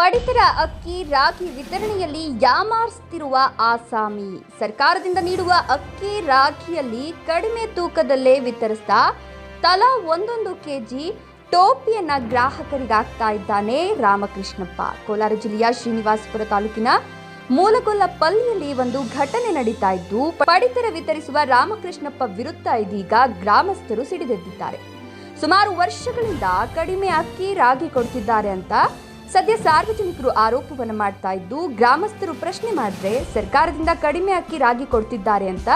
ಪಡಿತರ ಅಕ್ಕಿ ರಾಗಿ ವಿತರಣೆಯಲ್ಲಿ ಯಾಮಾರಿಸುತ್ತಿರುವ ಆಸಾಮಿ. ಸರ್ಕಾರದಿಂದ ನೀಡುವ ಅಕ್ಕಿ ರಾಗಿಯಲ್ಲಿ ಕಡಿಮೆ ತೂಕದಲ್ಲೇ ವಿತರಿಸ್ತಾ ತಲಾ ಒಂದೊಂದು ಕೆಜಿ ಟೋಪಿಯನ್ನ ಗ್ರಾಹಕರಿಗಾಗ್ತಾ ಇದ್ದಾನೆ ರಾಮಕೃಷ್ಣಪ್ಪ. ಕೋಲಾರ ಜಿಲ್ಲೆಯ ಶ್ರೀನಿವಾಸಪುರ ತಾಲೂಕಿನ ಮೂಲಗೊಲ್ಲಪಲ್ಲಿಯಲ್ಲಿ ಒಂದು ಘಟನೆ ನಡೀತಾ ಇದ್ದು, ಪಡಿತರ ವಿತರಿಸುವ ರಾಮಕೃಷ್ಣಪ್ಪ ವಿರುದ್ಧ ಇದೀಗ ಗ್ರಾಮಸ್ಥರು ಸಿಡಿದೆದ್ದಿದ್ದಾರೆ. ಸುಮಾರು ವರ್ಷಗಳಿಂದ ಕಡಿಮೆ ಅಕ್ಕಿ ರಾಗಿ ಕೊಡ್ತಿದ್ದಾರೆ ಅಂತ ಸದ್ಯ ಸಾರ್ವಜನಿಕರು ಆರೋಪವನ್ನು ಮಾಡ್ತಾ ಇದ್ದು, ಗ್ರಾಮಸ್ಥರು ಪ್ರಶ್ನೆ ಮಾಡಿದ್ರೆ ಸರ್ಕಾರದಿಂದ ಕಡಿಮೆ ಅಕ್ಕಿ ರಾಗಿ ಕೊಡ್ತಿದ್ದಾರೆ ಅಂತ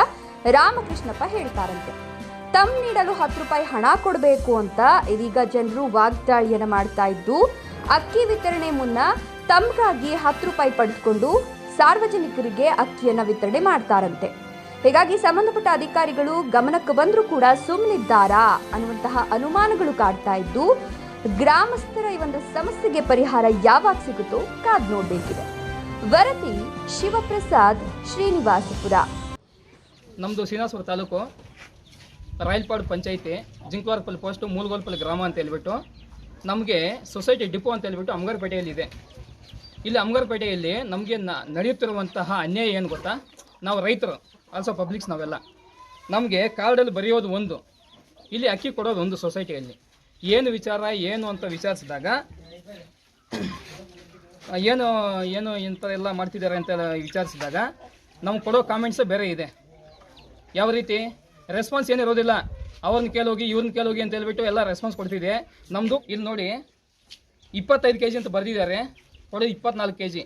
ರಾಮಕೃಷ್ಣಪ್ಪ ಹೇಳ್ತಾರಂತೆ. ತಮ್ ನೀಡಲು ಹತ್ತು ರೂಪಾಯಿ ಹಣ ಕೊಡಬೇಕು ಅಂತ ಇದೀಗ ಜನರು ವಾಗ್ದಾಳಿಯನ್ನು ಮಾಡ್ತಾ ಇದ್ದು, ಅಕ್ಕಿ ವಿತರಣೆ ಮುನ್ನ ತಮ್ಗಾಗಿ ಹತ್ತು ರೂಪಾಯಿ ಪಡೆದುಕೊಂಡು ಸಾರ್ವಜನಿಕರಿಗೆ ಅಕ್ಕಿಯನ್ನು ವಿತರಣೆ ಮಾಡ್ತಾರಂತೆ. ಹೀಗಾಗಿ ಸಂಬಂಧಪಟ್ಟ ಅಧಿಕಾರಿಗಳು ಗಮನಕ್ಕೆ ಬಂದರೂ ಕೂಡ ಸುಮ್ಮನಿದ್ದಾರಾ ಅನ್ನುವಂತಹ ಅನುಮಾನಗಳು ಕಾಡ್ತಾ ಇದ್ದು ಗ್ರಾಮಸ್ಥರ ಈ ಒಂದು ಸಮಸ್ಯೆಗೆ ಪರಿಹಾರ ಯಾವಾಗ ಸಿಗುತ್ತೋ ಕಾದ್ ನೋಡಬೇಕಿದೆ. ವರದಿ ಶಿವಪ್ರಸಾದ್, ಶ್ರೀನಿವಾಸಪುರ. ನಮ್ಮದು ಶ್ರೀನಿವಾಸಪುರ ತಾಲೂಕು ರಾಯಲ್ಪಾಡು ಪಂಚಾಯಿತಿ ಜಿಂಕ್ವಾರ್ಪಲ್ಲಿ ಪೋಸ್ಟು ಮೂಲಗೋಲ್ಪಲ್ಲಿ ಗ್ರಾಮ ಅಂತ ಹೇಳ್ಬಿಟ್ಟು ನಮಗೆ ಸೊಸೈಟಿ ಡಿಪೋ ಅಂತ ಹೇಳ್ಬಿಟ್ಟು ಅಮಗರಪೇಟೆಯಲ್ಲಿದೆ ಇಲ್ಲಿ ಅಮಗರಪೇಟೆಯಲ್ಲಿ ನಮಗೆ ನಡೆಯುತ್ತಿರುವಂತಹ ಅನ್ಯಾಯ ಏನು ಗೊತ್ತಾ? ನಾವು ರೈತರು ಆಲ್ಸೋ ಪಬ್ಲಿಕ್ಸ್ ನಾವೆಲ್ಲ. ನಮಗೆ ಕಾರ್ಡಲ್ಲಿ ಬರೆಯೋದು ಒಂದು, ಇಲ್ಲಿ ಅಕ್ಕಿ ಕೊಡೋದು ಒಂದು ಸೊಸೈಟಿಯಲ್ಲಿ ಏನು ವಿಚಾರ, ಏನು ಅಂತ ವಿಚಾರಿಸಿದಾಗ, ಏನು ಏನು ಇಂಥ ಎಲ್ಲ ಮಾಡ್ತಿದ್ದಾರೆ ಅಂತ ವಿಚಾರಿಸಿದಾಗ, ನಮ್ಗೆ ಕೊಡೋ ಕಾಮೆಂಟ್ಸೇ ಬೇರೆ ಇದೆ. ಯಾವ ರೀತಿ? ರೆಸ್ಪಾನ್ಸ್ ಏನಿರೋದಿಲ್ಲ ಅವ್ರನ್ನ ಕೇಳೋಗಿ ಇವ್ರನ್ನ ಕೇಳೋಗಿ ಅಂತ ಹೇಳ್ಬಿಟ್ಟು ಎಲ್ಲ ರೆಸ್ಪಾನ್ಸ್ ಕೊಡ್ತಿದೆ. ನಮ್ಮದು ಇಲ್ಲಿ ನೋಡಿ, ಇಪ್ಪತ್ತೈದು ಕೆ ಜಿ ಅಂತ ಬರೆದಿದ್ದಾರೆ. ಕೊಡೋದು ಇಪ್ಪತ್ನಾಲ್ಕು ಕೆ ಜಿ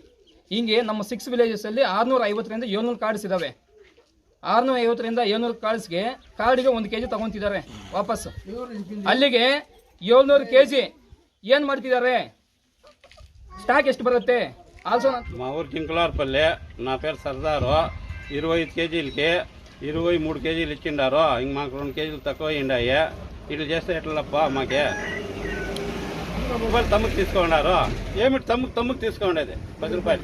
ಹೀಗೆ ನಮ್ಮ ಸಿಕ್ಸ್ ವಿಲೇಜಸಲ್ಲಿ ಆರುನೂರ ಐವತ್ತರಿಂದ ಏಳ್ನೂರು ಕಾರ್ಡ್ಸ್ ಇದ್ದಾವೆ ಆರುನೂರ ಐವತ್ತರಿಂದ ಏಳ್ನೂರು ಕಾರ್ಡ್ಸ್ಗೆ ಕಾರ್ಡಿಗೆ ಒಂದು ಕೆ ಜಿ ತೊಗೊತಿದ್ದಾರೆ ವಾಪಸ್ ಅಲ್ಲಿಗೆ ಏಳ್ನೂರು ಕೆ ಜಿ ಏನು ಮಾಡ್ತಿದ್ದಾರೆ ಸ್ಟಾಕ್ ಎಷ್ಟು ಬರುತ್ತೆ ಆಲ್ಸೋ మా ఊరు జింకులార్పల్లి నా పేరు సర్దారు ఇరవై ఐదు కేజీలకి ఇరవై మూడు కేజీలు ఇచ్చిండారు ఇంక మాకు రెండు కేజీలు తక్కువ అయ్యిండాయి ఇట్లా చేస్తే ఎట్లప్ప మాకే రూపాయలు తమ్ముకు తీసుకున్నారు ఏమిటి తమ్ముకు తమ్ముకు తీసుకోండేది పది రూపాయలు